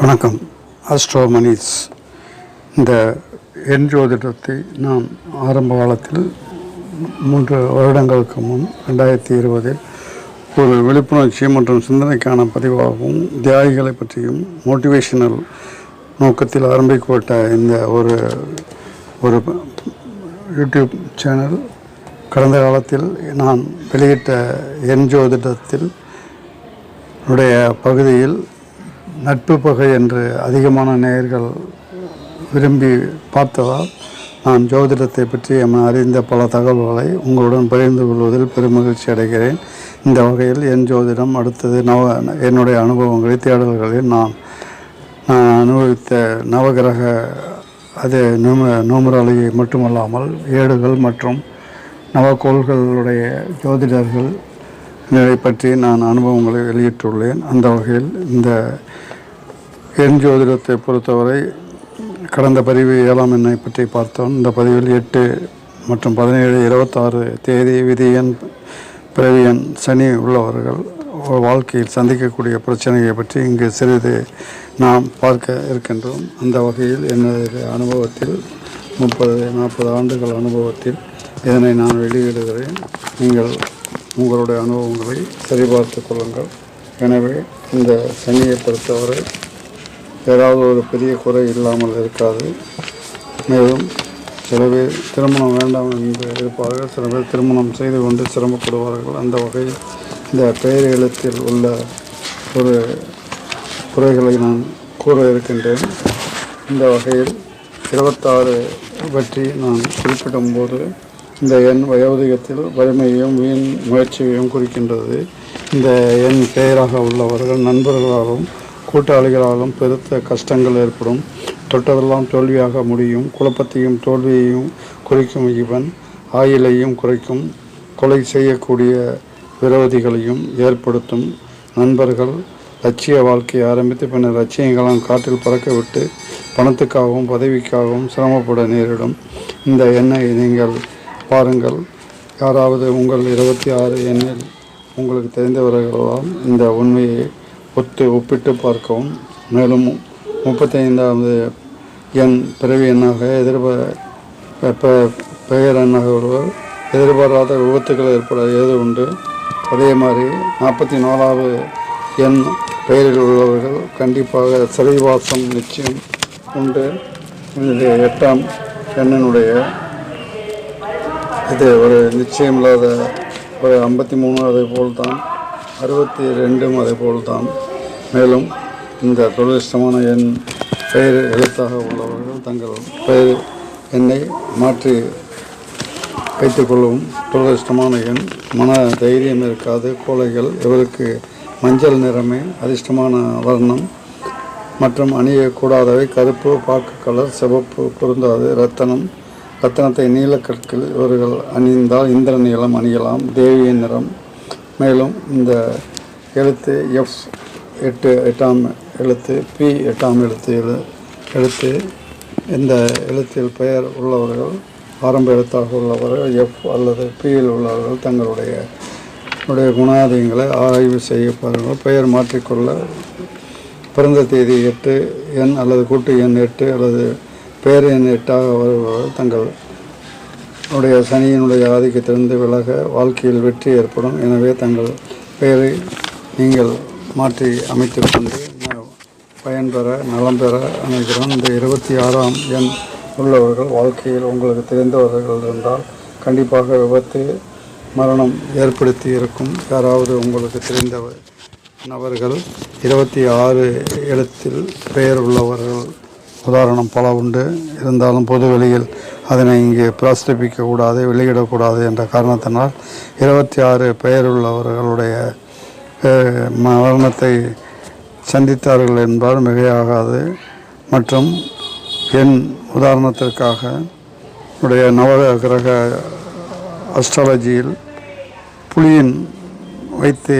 வணக்கம். அஸ்ட்ரோமணிஸ் இந்த எண் ஜோதிடத்தை நான் ஆரம்ப காலத்தில் மூன்று வருடங்களுக்கு முன் ரெண்டாயிரத்தி இருபதில் ஒரு விழிப்புணர்ச்சி மற்றும் சிந்தனைக்கான பதிவாகவும் தியாகிகளை பற்றியும் மோட்டிவேஷனல் நோக்கத்தில் ஆரம்பிக்கப்பட்ட இந்த ஒரு ஒரு யூடியூப் சேனல் கடந்த காலத்தில் நான் வெளியிட்ட எண் ஜோதிடத்தில் உடைய பகுதியில் நட்பு பகை என்று அதிகமான நேயர்கள் விரும்பி பார்த்ததால் நான் ஜோதிடத்தை பற்றி அறிந்த பல தகவல்களை உங்களுடன் பகிர்ந்து கொள்வதில் பெருமகிழ்ச்சி அடைகிறேன். இந்த வகையில் என் ஜோதிடம் அடுத்தது நவ என்னுடைய அனுபவங்களை தேடல்களில் நான் நான் அனுபவித்த நவகிரக அது நூம நூமராலியை மட்டுமல்லாமல் ஏடுகள் மற்றும் நவக்கோள்களுடைய ஜோதிடர்கள் இதை பற்றி நான் அனுபவங்களை வெளியிட்டுள்ளேன். அந்த வகையில் இந்த எண் ஜோதிடத்தை பொறுத்தவரை கடந்த பதிவு ஏழாம் எண்ணை பற்றி பார்த்தோம். இந்த பதிவில் எட்டு மற்றும் பதினேழு இருபத்தாறு தேதி விதியன் பிறவியன் சனி உள்ளவர்கள் வாழ்க்கையில் சந்திக்கக்கூடிய பிரச்சனையை பற்றி இங்கு சிறிது நாம் பார்க்க இருக்கின்றோம். அந்த வகையில் எனது அனுபவத்தில் முப்பது நாற்பது ஆண்டுகள் அனுபவத்தில் இதனை நான் வெளியிடுகிறேன். நீங்கள் உங்களுடைய அனுபவங்களை சரிபார்த்து கொள்ளுங்கள். எனவே இந்த சனியை பொறுத்தவரை ஏதாவது ஒரு பெரிய குறை இல்லாமல் இருக்காது. மேலும் சில பேர் திருமணம் வேண்டாம் என்று இருப்பார்கள். சில பேர் திருமணம் செய்து கொண்டு சிரமப்படுவார்கள். அந்த வகையில் இந்த பெயர் எழுத்தில் உள்ள ஒரு குறைகளை நான் கூற இருக்கின்றேன். இந்த வகையில் இருபத்தாறு பற்றி நான் குறிப்பிடும்போது இந்த எண் வயோதிகத்தில் வறுமையையும் வீண் முயற்சியையும் குறிக்கின்றது. இந்த எண் பெயராக உள்ளவர்கள் நண்பர்களாலும் கூட்டாளிகளாலும் பெருத்த கஷ்டங்கள் ஏற்படும். தொட்டதெல்லாம் தோல்வியாக முடியும். குழப்பத்தையும் தோல்வியையும் குறிக்கும் இவன். ஆயிலையும் குறைக்கும். கொலை செய்யக்கூடிய விரோதிகளையும் ஏற்படுத்தும். நண்பர்கள் லட்சிய வாழ்க்கையை ஆரம்பித்து பின்னர் லட்சியங்களாம் காற்றில் பறக்க விட்டு பணத்துக்காகவும் பதவிக்காகவும் சிரமப்பட நேரிடும். இந்த எண்ணை நீங்கள் பாருங்கள். யாராவது உங்கள் இருபத்தி ஆறு எண்ணில் உங்களுக்கு தெரிந்தவர்களால் இந்த உண்மையை ஒத்து ஒப்பிட்டு பார்க்கவும். மேலும் முப்பத்தைந்தாவது எண் பிறவி எண்ணாக எதிர்பார பெயர் எண்ணாக ஒருவர் எதிர்பாராத விபத்துகள் ஏற்பட ஏது உண்டு? அதே மாதிரி நாற்பத்தி நாலாவது எண் பெயரில் உள்ளவர்கள் கண்டிப்பாக சிறைவாசம் நிச்சயம் உண்டு. இது எட்டாம் எண்ணினுடைய இது ஒரு நிச்சயம் இல்லாத ஒரு ஐம்பத்தி மூணு அதே போல்தான் அறுபத்தி ரெண்டும் அதே போல்தான் மேலும் இந்த துரதிருஷ்டமான எண் பெயர் எழுத்தாக உள்ளவர்கள் தங்கள் பெயர் எண்ணை மாற்றி வைத்துக்கொள்ளவும் துரதிருஷ்டமான எண் மன தைரியம் இருக்காது. கோழைகள் இவருக்கு மஞ்சள் நிறமே அதிர்ஷ்டமான வர்ணம். மற்றும் அணியக்கூடாதவை கருப்பு பாக்கு கலர் சிவப்பு பொருந்தாது ரத்தனம் ரத்தனத்தை நீலக்கற்கள் இவர்கள் அணிந்தால் இந்திர நீளம் அணியலாம் தேவிய நிறம். மேலும் இந்த எழுத்து எஃப் எட்டு எட்டாம் எழுத்து பி எட்டாம் எழுத்து எழு எழுத்து. இந்த எழுத்தில் பெயர் உள்ளவர்கள் ஆரம்ப எழுத்தாக உள்ளவர்கள் எஃப் அல்லது பியில் உள்ளவர்கள் தங்களுடைய உடைய குணாதியங்களை ஆய்வு செய்ய பாருங்கள். பெயர் மாற்றிக்கொள்ள பிறந்த தேதி எட்டு எண் அல்லது கூட்டு எண் எட்டு அல்லது பேர் எண் வருபவர்கள் தங்கள் உடைய சனியினுடைய ஆதிக்கத்திலிருந்து விலக வாழ்க்கையில் வெற்றி ஏற்படும். எனவே தங்கள் பெயரை நீங்கள் மாற்றி அமைத்துக்கொண்டு பயன்பெற நலம் பெற அமைகிறோம் இந்த இருபத்தி ஆறாம் எண் உள்ளவர்கள் வாழ்க்கையில் உங்களுக்கு தெரிந்தவர்கள் இருந்தால் கண்டிப்பாக விபத்து மரணம் ஏற்படுத்தி இருக்கும். யாராவது உங்களுக்கு தெரிந்தவர் நபர்கள் இருபத்தி ஆறு இடத்தில் பெயர் உள்ளவர்கள் உதாரணம் பல உண்டு. இருந்தாலும் பொது வெளியில் அதனை இங்கே பிரஸ்தாபிக்க கூடாது வெளியிடக்கூடாது என்ற காரணத்தினால் இருபத்தி ஆறு பெயருள்ளவர்களுடைய மரணத்தை சந்தித்தார்கள் என்பால் மிகையாகாது. மற்றும் என் உதாரணத்திற்காக உடைய நவகிரக அஸ்ட்ராலஜியில் புலியின் வைத்து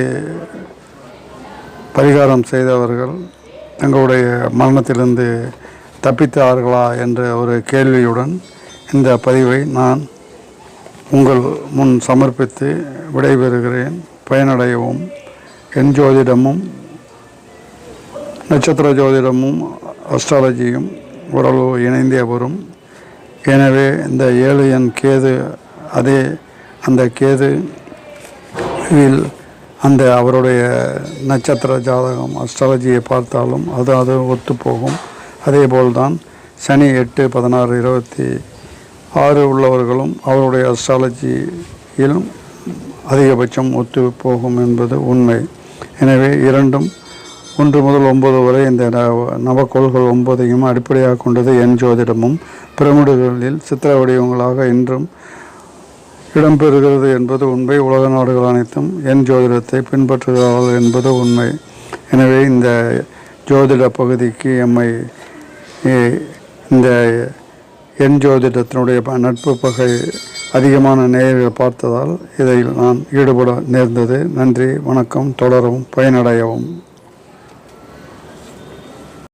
பரிகாரம் செய்தவர்கள் தங்களுடைய மரணத்திலிருந்து தப்பித்தார்களா என்ற ஒரு கேள்வியுடன் இந்த பதிவை நான் உங்கள் முன் சமர்ப்பித்து விடைபெறுகிறேன். பயனடையவும். என் ஜோதிடமும் நட்சத்திர ஜோதிடமும் அஸ்ட்ராலஜியும் ஓரளவு இணைந்தே வரும். எனவே இந்த ஏழு எண் கேது அதே அந்த கேது வில் அந்த அவருடைய நட்சத்திர ஜாதகம் அஸ்ட்ராலஜியை பார்த்தாலும் அது அது ஒத்துப்போகும். அதேபோல்தான் சனி எட்டு பதினாறு இருபத்தி ஆறு உள்ளவர்களும் அவருடைய அஸ்ட்ராலஜியிலும் அதிகபட்சம் ஒத்து போகும் என்பது உண்மை. எனவே இரண்டும் ஒன்று முதல் ஒன்பது வரை இந்த நவ- நவக்கோள்கள் ஒன்பதையும் அடிப்படையாக கொண்டது எண் ஜோதிடமும். பிரமிடுகளில் சித்திர வடிவங்களாக இன்றும் இடம்பெறுகிறது என்பது உண்மை. உலக நாடுகள் அனைத்தும் எண் ஜோதிடத்தை பின்பற்றுகிறார்கள் என்பது உண்மை. எனவே இந்த ஜோதிட பகுதிக்கு எம்மை இந்த என் ஜோதிடத்தினுடைய ப- நட்பு பகை அதிகமான நேயர்கள் பார்த்ததால் இதில் நான் ஈடுபட நேர்ந்தது. நன்றி வணக்கம் தொடரவும் பயனடையவும்.